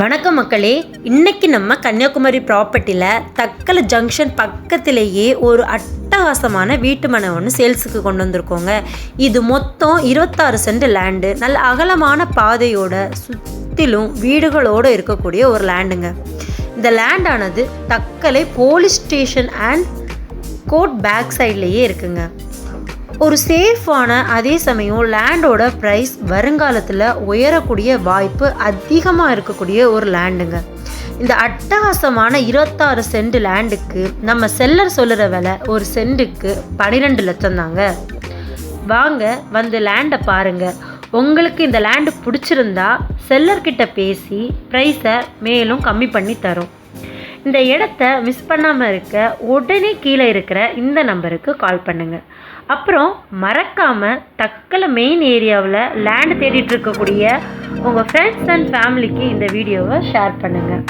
வணக்கம் மக்களே. இன்னைக்கு நம்ம கன்னியாகுமரி ப்ராப்பர்ட்டியில் தக்கல ஜங்ஷன் பக்கத்திலேயே ஒரு அட்டகாசமான வீட்டு மனை ஒன்று சேல்ஸுக்கு கொண்டு வந்திருக்கோங்க. இது மொத்தம் இருபத்தாறு சென்ட் லேண்டு நல்ல அகலமான பாதையோட சுற்றிலும் வீடுகளோடு இருக்கக்கூடிய ஒரு லேண்டுங்க இந்த லேண்டானது Thuckalay police station and court back சைட்லேயே இருக்குங்க. ஒரு சேஃபான அதே சமயம் லேண்டோட ப்ரைஸ் வருங்காலத்தில் உயரக்கூடிய வாய்ப்பு அதிகமாக இருக்கக்கூடிய ஒரு லேண்டுங்க இந்த அட்டகாசமான இருபத்தாறு சென்ட் லேண்டுக்கு நம்ம செல்லர் சொல்லுற விலை ஒரு சென்ட்டுக்கு பன்னிரெண்டு லட்சம் தாங்க. வாங்க வந்து லேண்டை பாருங்கள் உங்களுக்கு இந்த லேண்டு பிடிச்சிருந்தா செல்லர்கிட்ட பேசி ப்ரைஸை மேலும் கம்மி பண்ணி தரும். இந்த இடத்த மிஸ் பண்ணாமல் இருக்க உடனே கீழே இருக்கிற இந்த நம்பருக்கு கால் பண்ணுங்கள் அப்புறம் மறக்காமல் தக்கல மெயின் ஏரியாவில் லேண்ட் தேடிட்டு இருக்கக்கூடிய உங்கள் ஃப்ரெண்ட்ஸ் அண்ட் ஃபேமிலிக்கு இந்த வீடியோவை ஷேர் பண்ணுங்கள்